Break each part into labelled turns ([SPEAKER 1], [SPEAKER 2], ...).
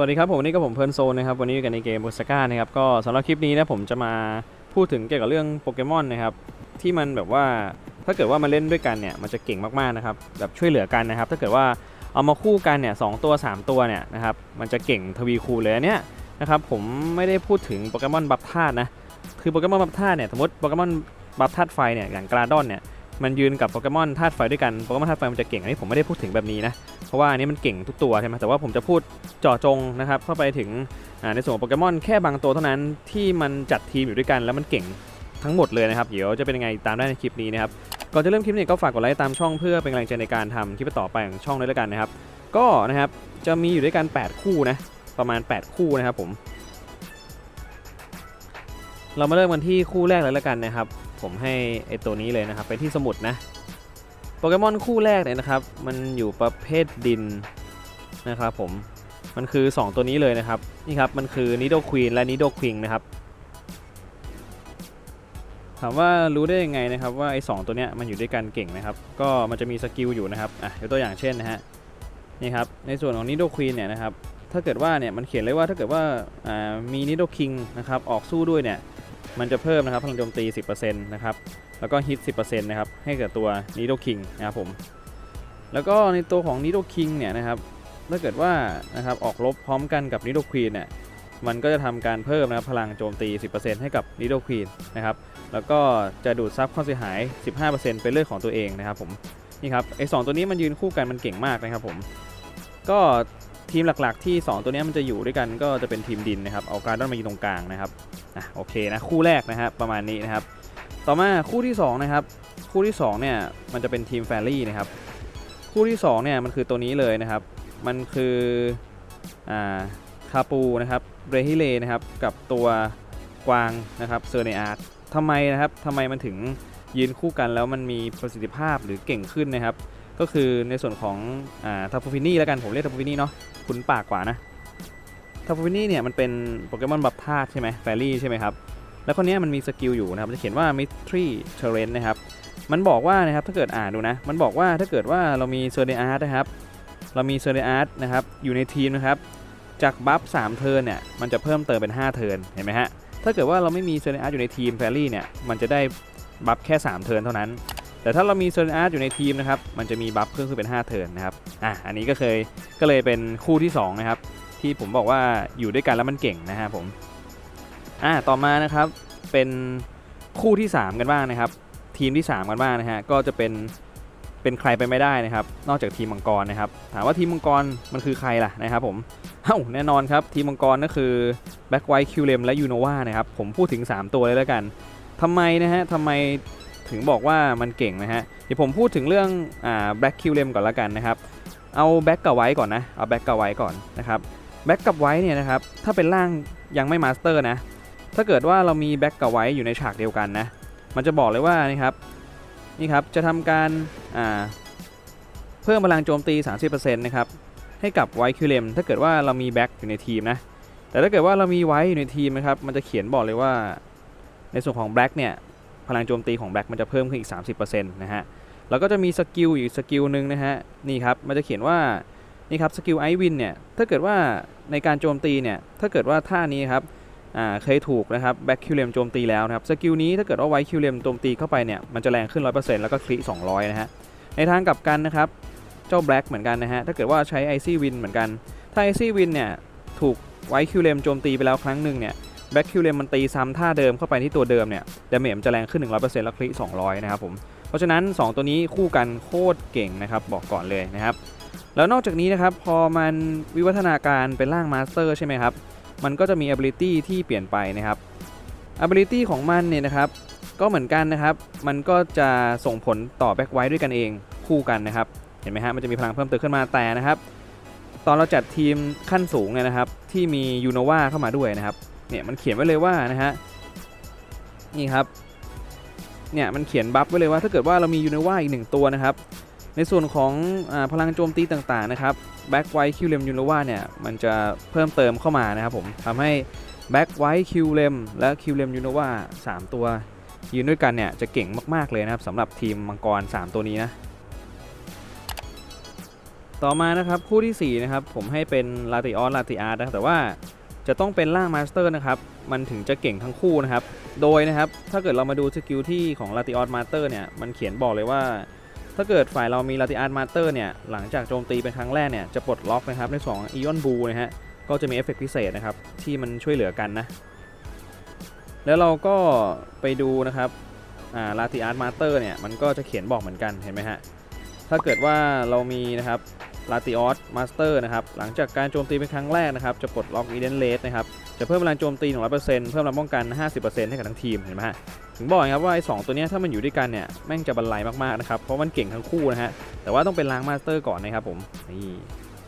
[SPEAKER 1] วัสดีครับผมวันนี้ก็ผมเพลิร์นโซนนะครับวันนี้อยู่กันในเกมบูสก้านะครับก็สำหรับคลิปนี้นะผมจะมาพูดถึงเกี่ยวกับเรื่องโปเกมอนนะครับที่มันแบบว่าถ้าเกิดว่ามาเล่นด้วยกันเนี่ยมันจะเก่งมากๆนะครับแบบช่วยเหลือกันนะครับถ้าเกิดว่าเอามาคู่กันเนี่ยสองตัว 3 ตัวเนี่ยนะครับมันจะเก่งทวีคูณเลยอันเนี้ยนะครับผมไม่ได้พูดถึงโปเกมอนบัฟธาตุนะคือโปเกมอนบัฟธาตุเนี่ยสมมติโปเกมอนบัฟธาตุไฟเนี่ยอย่างกราดอนเนี่ย มันยืนกับโปเกมอนธาตุไฟด้วยกันโปเกมอนธาตุไฟมันจะเก่งอันนี้ผมไม่ได้พูดถึงแบบนี้นะเพราะว่าอันนี้มันเก่งทุกตัวใช่ไหมแต่ว่าผมจะพูดเจาะจงนะครับเข้าไปถึงในส่วนของโปเกมอนแค่บางตัวเท่านั้นที่มันจัดทีมอยู่ด้วยกันแล้วมันเก่งทั้งหมดเลยนะครับเดี๋ยวจะเป็นยังไงตามได้ในคลิปนี้นะครับก่อนจะเริ่มคลิปนี้ก็ฝากกดไลค์ตามช่องเพื่อเป็นกำลังใจในการทำคลิปต่อไปของช่องด้วยแล้วกันนะครับ ก็นะครับจะมีอยู่ด้วยกัน 8 คู่นะประมาณ 8 คู่นะครับผม เรามาเริ่มกันที่คู่แรกเลยแล้วกันนะครับ ผมให้ไอตัวนี้เลยนะครับ ไปที่สมุดนะ โปเกมอนคู่แรกเนี่ยนะครับ มันอยู่ประเภทดินนะครับผม มันคือ 2 ตัวนี้เลยนะครับ นี่ครับ มันคือ Nido Queen และ Nido King นะครับ ถามว่ารู้ได้ยังไงนะครับว่าไอ้สตัวเนี้ยมันอยู่ด้วยกันเก่งนะครับ ก็มันจะมีสกิลอยู่นะครับ อะยกตัวอย่างเช่นนะฮะ นี่ครับ ในส่วนของ Nido Queen เนี่ยนะครับ ถ้าเกิดว่าเนี่ยมันเขียนเลยว่าถ้าเกิดว่า อ่า มี Nido King นะครับ ออกสู้ด้วยเนี่ย มันจะเพิ่มนะครับพลังโจมตี 10%นะครับ แล้วก็ฮิต 10%นะครับ ให้กับตัว Nido King นะครับผม แล้วก็ในตัวของ Nido King เนี่ยนะครับ ถ้าเกิดว่านะครับออกลบพร้อมกันกับนิโดควีนเนี่ย มันก็จะทำการเพิ่มนะครับพลังโจมตี 10%ให้กับนิโดควีนนะครับ แล้วก็จะดูดซับความเสียหาย 15%เป็นเลือดของตัวเองนะครับผม นี่ครับไอสตัวนี้มันยืนคู่กันมันเก่งมากนะครับผม ก็ ทีมหลักๆที่ 2 ตัวนี้มันจะอยู่ด้วยกันก็จะเป็นทีมดินนะครับเอาการดอนมายืนตรงกลางนะครับอะโอเคนะคู่แรกนะครับประมาณนี้นะครับ ต่อมาคู่ที่2นะครับคู่ที่2เนี่ยมันจะเป็นทีมแฟรี่นะครับคู่ที่2เนี่ยมันคือตัวนี้เลยนะครับ มันคืออ่าคาปูนะครับเรฮิเลนะครับกับตัวกวางนะครับเซอร์เนอาร์ตทำไมนะครับทำไมมันถึงยืนคู่กันแล้วมันมีประสิทธิภาพหรือเก่งขึ้นนะครับ ก็คือในส่วนของอ่าทัฟฟินี่แล้วกันผมเรียกทัฟฟินี่เนาะ คุ้นปากกว่านะทัฟฟินี่เนี่ยมันเป็นโปเกมอนบัฟธาตุใช่ไหมแฟรี่ใช่ไหมครับ แล้วคนนี้มันมีสกิลอยู่นะครับจะเขียนว่า Mystery Terrain นะครับ มันบอกว่านะครับถ้าเกิดอ่านดูนะ มันบอกว่าถ้าเกิดว่าเรามีเซอร์เนอาร์ตนะครับ เรามีเซอร์เนอาร์ตนะครับอยู่ในทีมนะครับ จากบัฟ3เทิร์นเนี่ยมันจะเพิ่มเติมเป็น 5 เทิร์นเห็นไหมฮะ ถ้าเกิดว่าเราไม่มีเซอร์เนอาร์ตอยู่ในทีมแฟรี่เนี่ยมันจะได้บัฟแค่ 3 เทิร์นเท่านั้น แต่ถ้าเรามีเซอร์เนอาร์ตอยู่ในทีมนะครับมันจะมีบัฟเพิ่มขึ้นเป็น 5 เทิร์นนะครับอะอันนี้ก็เคยก็เลยเป็นคู่ที่ 2 นะครับ ที่ผมบอกว่าอยู่ด้วยกันแล้วมันเก่งนะฮะผมอะต่อมานะครับเป็นคู่ที่ 3 กันบ้างนะครับ ทีมที่ 3 กันบ้างนะฮะก็จะเป็นเป็นใครไปไม่ได้นะครับ นอกจากทีมมังกรนะครับ ถามว่าทีมมังกรมันคือใครล่ะนะครับผมเอ้าแน่นอนครับทีมมังกรก็คือแบ็กไวท์คิวเลมและยูโนวานะครับผมพูดถึง 3 ตัวเลยแล้วกันทำไมนะฮะทำไม ถึงบอกว่ามันเก่งนะฮะ เดี๋ยวผมพูดถึงเรื่องอ่าแบ็กคิวเลมก่อนละกันนะครับ เอาแบ็กกับไวท์ก่อนนะ เอาแบ็กกับไวท์ก่อนนะครับแบ็กกับไวท์เนี่ยนะครับ ถ้าเป็นร่างยังไม่มาสเตอร์นะ ถ้าเกิดว่าเรามีแบ็กกับไวท์อยู่ในฉากเดียวกันนะ มันจะบอกเลยว่านี่ครับ นี่ครับ จะทำการอ่าเพิ่มพลังโจมตี 30%นะครับ ให้กับไวคิวเลมถ้าเกิดว่าเรามีแบ็กอยู่ในทีมนะ แต่ถ้าเกิดว่าเรามีไวท์อยู่ในทีมนะครับ มันจะเขียนบอกเลยว่า ในส่วนของแบ็กเนี่ย พลังโจมตีของแบ็กมันจะเพิ่มขึ้นอีก 30%นะฮะ แล้วก็จะมีสกิลอยู่สกิลหนึ่งนะฮะ นี่ครับ มันจะเขียนว่า นี่ครับ สกิลไอวินเนี่ย ถ้าเกิดว่าในการโจมตีเนี่ย ถ้าเกิดว่าท่านี้ครับ อ่า เคยถูกนะครับ แบ็คคิวเลมโจมตีแล้วนะครับ สกิลนี้ถ้าเกิดว่าไวคิวเลมโจมตีเข้าไปเนี่ย มันจะแรงขึ้น 100%แล้วก็คลิ200 นะฮะ ในทางกลับกันนะครับ เจ้าแบล็กเหมือนกันนะฮะ ถ้าเกิดว่าใช้ไอซี่วินเหมือนกัน ถ้าไอซี่วินเนี่ย ถูกไวคิวเลมโจมตีไปแล้วครั้งหนึ่งเนี่ย แบ็คคิวเลมมันตีซ้ำท่าเดิมเข้าไปที่ตัวเดิมเนี่ยดาเมจมันจะแรงขึ้น 100%แล้วคลิ200 นะครับผม เพราะฉะนั้น 2 ตัวนี้คู่กันโคตรเก่งนะครับ บอกก่อนเลยนะครับ แล้วนอกจากนี้นะครับ พอมันวิวัฒนาการเป็นร่างมาสเตอร์ใช่ไหมครับ มันก็จะมี ability ที่เปลี่ยนไปนะครับ ability ของมันเนี่ยนะครับก็เหมือนกันนะครับ มันก็จะส่งผลต่อ back white ด้วยกันเองคู่กันนะครับ เห็นไหมฮะ มันจะมีพลังเพิ่มเติมขึ้นมาแต่นะครับ ตอนเราจัดทีมขั้นสูงเนี่ยนะครับ ที่มียูโนวาเข้ามาด้วยนะครับ เนี่ยมันเขียนไว้เลยว่านะฮะนี่ครับเนี่ยมันเขียนบัฟไว้เลยว่าถ้าเกิดว่าเรามียูโนวาอีกหนึ่งตัวนะครับ ในส่วนของอพลังโจมตีต่างๆนะครับแบ็กไวท์คิวเลมยูโนวาเนี่ยมันจะเพิ่มเติมเข้ามานะครับผมทำให้แบ็กไวท์คิวเลมและคิวเลมยูโนวาสามตัวยืนด้วยกันเนี่ยจะเก่งมากๆเลยนะครับสำหรับทีมมังกร 3 ตัวนี้นะต่อมานะครับคู่ทีสี่4นะครับผมให้เป็นลาติออสลาติอาร์นะแต่ว่า จะต้องเป็นล่างมาสเตอร์นะครับมันถึงจะเก่งทั้งคู่นะครับ โดยนะครับถ้าเกิดเรามาดูสกิลที่ของลาติออสมาสเตอร์เนี่ยมันเขียนบอกเลยว่า ถ้าเกิดฝ่ายเรามีลาติอาร์มาสเตอร์เนี่ยหลังจากโจมตีเป็นครั้งแรกเนี่ยจะปลดล็อกนะครับในสองอีออนบูนะฮะก็จะมีเอฟเฟกต์พิเศษนะครับที่มันช่วยเหลือกันนะแล้วเราก็ไปดูนะครับลาติอาร์มาสเตอร์เนี่ยมันก็จะเขียนบอกเหมือนกันเห็นไหมฮะถ้าเกิดว่าเรามีนะครับ ลาติออสมาสเตอร์นะครับหลังจากการโจมตีเป็นครั้งแรกนะครับจะปลดล็อกอีเดนเลสนะครับจะเพิ่มพลังโจมตี 100%เพิ่มพลังป้องกัน 50%ให้กับทั้งทีมเห็นไหมฮะถึงบอกครับว่าไอ้สองตัวนี้ถ้ามันอยู่ด้วยกันเนี่ยแม่งจะบรรลัยมากๆนะครับเพราะมันเก่งทั้งคู่นะฮะแต่ว่าต้องเป็นล้างมาสเตอร์ก่อนนะครับผมนี่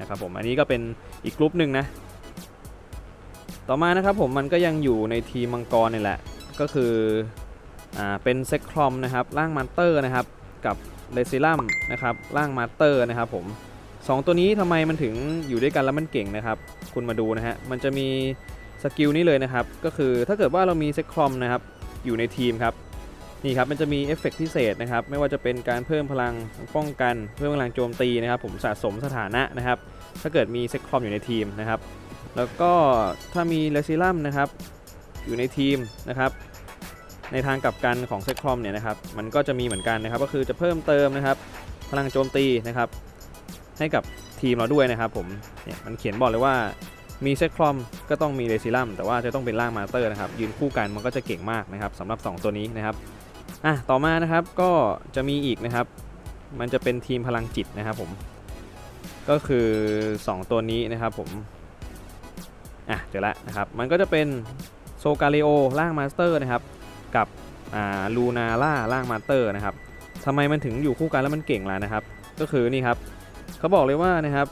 [SPEAKER 1] นะครับผมอันนี้ก็เป็นอีกกลุ่มหนึ่งนะต่อมานะครับผมมันก็ยังอยู่ในทีมมังกรนี่แหละก็คืออ่าเป็นเซ็กคลอมนะครับร่างมาสเตอร์นะครับกับเลซิลัมนะครับร่างมาสเตอร์นะครับผม สองตัวนี้ทำไมมันถึงอยู่ด้วยกันแล้วมันเก่งนะครับ คุณมาดูนะฮะ มันจะมีสกิลนี้เลยนะครับ ก็คือถ้าเกิดว่าเรามีเซ็กคอมนะครับ อยู่ในทีมครับ นี่ครับ มันจะมีเอฟเฟกต์พิเศษนะครับ ไม่ว่าจะเป็นการเพิ่มพลังป้องกัน เพิ่มพลังโจมตีนะครับ ผมสะสมสถานะนะครับ ถ้าเกิดมีเซ็กคอมอยู่ในทีมนะครับ แล้วก็ถ้ามีเลซิลัมนะครับ อยู่ในทีมนะครับ ในทางกลับกันของเซตคอมเนี่ยนะครับ มันก็จะมีเหมือนกันนะครับ ก็คือจะเพิ่มเติมนะครับ พลังโจมตีนะครับ ให้กับทีมเราด้วยนะครับผมเนี่ยมันเขียนบอกเลยว่ามีเซตคอมก็ต้องมีเรซิลัมแต่ว่าจะต้องเป็นร่างมาสเตอร์นะครับยืนคู่กันมันก็จะเก่งมากนะครับสำหรับ 2 ตัวนี้นะครับอะต่อมานะครับก็จะมีอีกนะครับ มันจะเป็นทีมพลังจิตนะครับผมก็คือ 2 ตัวนี้นะครับผมอะเจอแล้วนะครับมันก็จะเป็นโซกาเลโอร่างมาสเตอร์นะครับกับลูนาล่าล่างมาสเตอร์นะครับทำไมมันถึงอยู่คู่กันแล้วมันเก่งล่ะนะครับ ก็คือนี่ครับ เขาบอกเลยว่านะครับ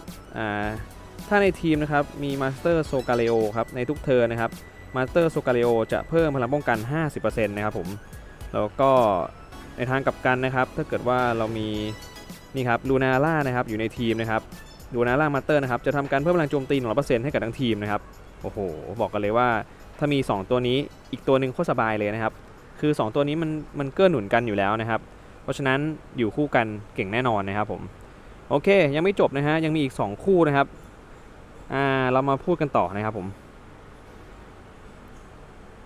[SPEAKER 1] ถ้าในทีมนะครับมีมาสเตอร์โซกาเลโอครับในทุกเทิร์นะครับมาสเตอร์โซกาเลโอจะเพิ่มพลังป้องกัน 50%นะครับผมแล้วก็ในทางกลับกันนะครับถ้าเกิดว่าเรามีนี่ครับลูนาล่านะครับอยู่ในทีมนะครับลูนาล่ามาสเตอร์นะครับจะทำการเพิ่มพลังโจมตี 100%ให้กับทั้งทีมนะครับโอ้โหบอกกันเลยว่าถ้ามี 2 ตัวนี้อีกตัวหนึ่งโคตรสบายเลยนะครับคือ 2 ตัวนี้มันมันเกื้อหนุนกันอยู่แล้วนะครับ เพราะฉะนั้นอยู่คู่กันเก่งแน่นอนนะครับผม โอเค ยังไม่จบนะฮะ ยังมีอีก 2 คู่นะครับ อ่า เรามาพูดกันต่อนะครับผม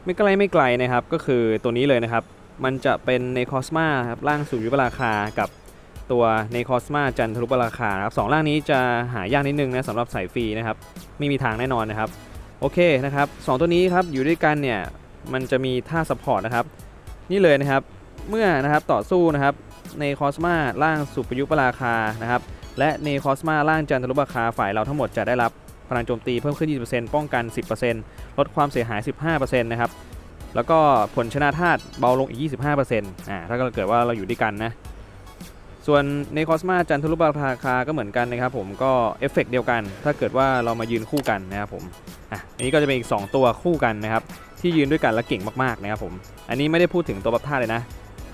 [SPEAKER 1] ไม่ไกลไม่ไกลนะครับ ก็คือตัวนี้เลยนะครับ มันจะเป็นในคอสมาครับร่างสูงยุปราคากับตัวในคอสมาจันทรุปราคาครับสองร่างนี้จะหายากนิดนึงนะสำหรับสายฟรีนะครับ ไม่มีทางแน่นอนนะครับ โอเคนะครับสองตัวนี้ครับอยู่ด้วยกันเนี่ย มันจะมีท่าซัพพอร์ตนะครับ นี่เลยนะครับ เมื่อนะครับต่อสู้นะครับ ในคอสมาล่างสุปยุปราคานะครับและในคอสมาล่างจันทรุปราคาฝ่ายเราทั้งหมดจะได้รับพลังโจมตีเพิ่มขึ้น 20%ป้องกัน 10%ลดความเสียหาย 15%นะครับแล้วก็ผลชนะธาตุเบาลงอีก 25%อ่าถ้าเกิดว่าเราอยู่ด้วยกันนะส่วนในคอสมาจันทรุปราคาก็เหมือนกันนะครับผมก็เอฟเฟกเดียวกัน ถ้าเกิดว่าเรามายืนคู่กันนะครับผมอะอันนี้ก็จะเป็นอีก 2 ตัวคู่กันนะครับที่ยืนด้วยกันและเก่งมากๆนะครับผมอันนี้ไม่ได้พูดถึงตัวบัฟท่าเลยนะ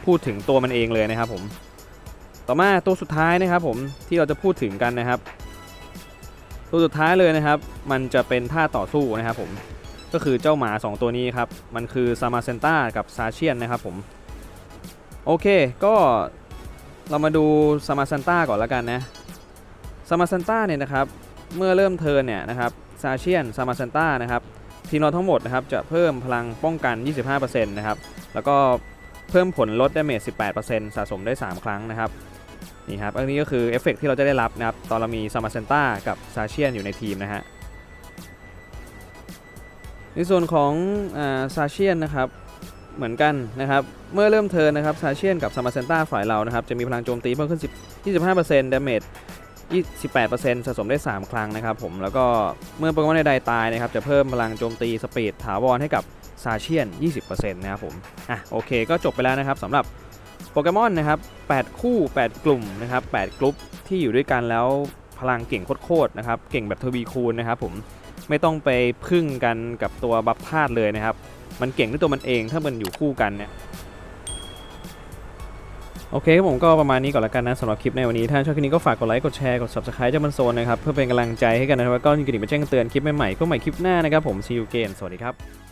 [SPEAKER 1] พูดถึงตัวมันเองเลยนะครับผมต่อมาตัวสุดท้ายนะครับผมที่เราจะพูดถึงกันนะครับ ตัวสุดท้ายเลยนะครับ มันจะเป็นท่าต่อสู้นะครับผมก็คือเจ้าหมา 2 ตัวนี้ครับ มันคือซามาเซนต้ากับซาเชียนนะครับผมโอเคก็เรามาดูซามาเซนต้าก่อนแล้วกันนะซามาเซนต้าเนี่ยนะครับเมื่อเริ่มเทิร์นเนี่ยนะครับซาเชียนซามาเซนต้านะครับทีมเราทั้งหมดนะครับจะเพิ่มพลังป้องกัน 25%นะครับแล้วก็ เพิ่มผลลดดาเมจ 18%สะสมได้ 3 ครั้งนะครับนี่ครับอันนี้ก็คือเอฟเฟกที่เราจะได้รับนะครับ ตอนเรามีซามาเซนต้ากับซาเชียนอยู่ในทีมนะฮะในส่วนของซาเชียนนะครับเหมือนกันนะครับ เมื่อเริ่มเทิร์นนะครับซาเชียนกับซามาเซนต้าฝ่ายเรานะครับ จะมีพลังโจมตีเพิ่มขึ้น10 25%ดาเมจ28%สะสมได้ 3 ครั้งนะครับผมแล้วก็เมื่อโปเกมอนใดๆตายนะครับ จะเพิ่มพลังโจมตีสปีดถาวรให้กับ ซาเชียน 20%นะครับผม อะโอเคก็จบไปแล้วนะครับสำหรับโปเกมอนนะครับ 8 คู่ 8 กลุ่มนะครับ 8 กลุ่มที่อยู่ด้วยกันแล้วพลังเก่งโคตรๆนะครับ เก่งแบบทวีคูณนะครับผม ไม่ต้องไปพึ่งกันกับตัวบัฟพาดเลยนะครับ มันเก่งด้วยตัวมันเองถ้ามันอยู่คู่กันเนี่ยโอเคผมก็ประมาณนี้ก่อนละกันนะสำหรับคลิปในวันนี้ถ้าชอบคลิปนี้ก็ฝากกดไลค์กดแชร์กด subscribe เจ้ามันโซนนะครับ เพื่อเป็นกำลังใจให้กันนะครับก็ยินดีมาแจ้งเตือนคลิปใหม่ๆก็ใหม่คลิปหน้านะครับผม see you again สวัสดีครับ